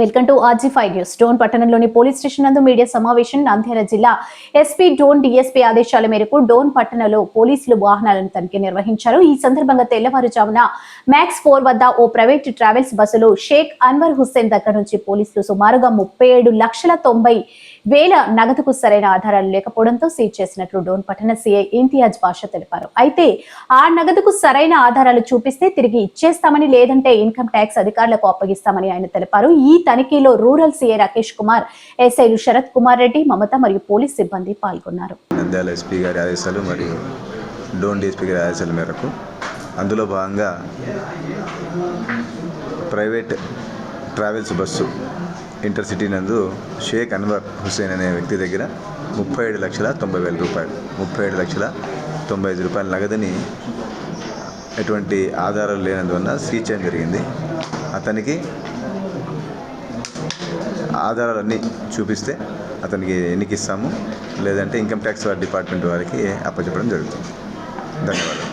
Welcome to RG five news. Dhone పట్టణంలోని police station నందు media సమావేశం నంద్యాల జిల్లా ఎస్పీ డోన్ డిఎస్పీ ఆదేశాల మేరకు డోన్ పట్టణంలో పోలీసులు వాహనాలను తనిఖీ నిర్వహించారు. ఈ సందర్భంగా తెల్లవారుజామున మ్యాక్స్ ఫోర్ వద్ద ఓ ప్రైవేట్ ట్రావెల్స్ బస్సులో షేక్ అన్వర్ హుస్సేన్ దగ్గర నుంచి పోలీసులు సుమారుగా ముప్పై ఏడు లక్షల తొంభై వేల నగదుకు సరైన ఆధారాలు లేకపోవడంతో సీజ్ చేసినట్లు డోన్ పట్టణ సీఐ ఇంతియాజ్ బాషా తెలిపారు. అయితే ఆ నగదుకు సరైన ఆధారాలు చూపిస్తే తిరిగి ఇచ్చేస్తామని లేదంటే ఇన్కమ్ ట్యాక్స్ అధికారులకు అప్పగిస్తామని ఆయన తెలిపారు. ఈ తనిఖీలో రూరల్ సీఏ రాకేష్ కుమార్ ఎస్ఐలు శరత్ కుమార్ రెడ్డి మమత మరియు పోలీస్ సిబ్బంది పాల్గొన్నారు. నంద్యాల ఎస్పీ గారి ఆదేశాలు మరియు డోన్ డిఎస్పీ గారి ఆదేశాల మేరకు అందులో భాగంగా ప్రైవేట్ ట్రావెల్స్ బస్సు ఇంటర్సిటీ నందు షేక్ అన్వర్ హుసేన్ అనే వ్యక్తి దగ్గర ముప్పై ఏడు లక్షల తొంభై వేల రూపాయలు ముప్పై ఏడు లక్షల తొంభై ఐదు రూపాయల నగదుని ఎటువంటి ఆధారాలు లేనందువల్ల సీజ్ చేయడం జరిగింది. అతనికి ఆధారాలన్నీ చూపిస్తే అతనికి ఎన్నికిస్తాము లేదంటే ఇన్కమ్ ట్యాక్స్ డిపార్ట్మెంట్ వారికి అప్పచెప్పడం జరుగుతుంది. ధన్యవాదాలు.